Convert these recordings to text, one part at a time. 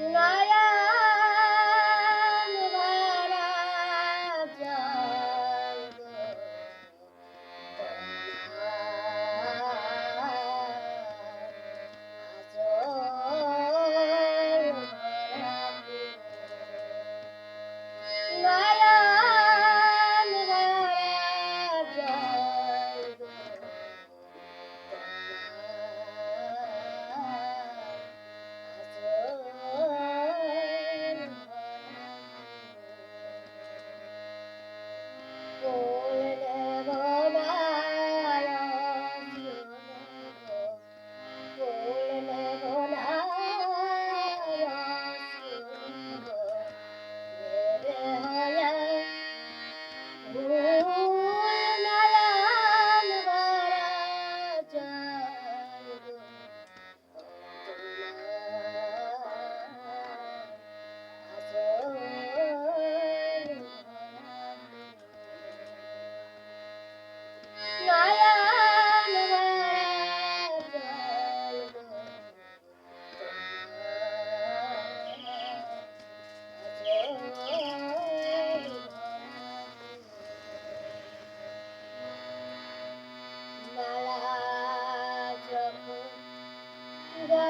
Naya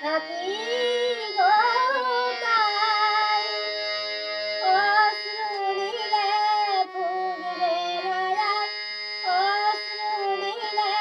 থাকি গো তাই অশ্রু নিলে ফুটবে নয়ার অশ্রু নিলে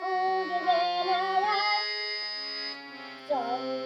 ফুটবে নয়ার চল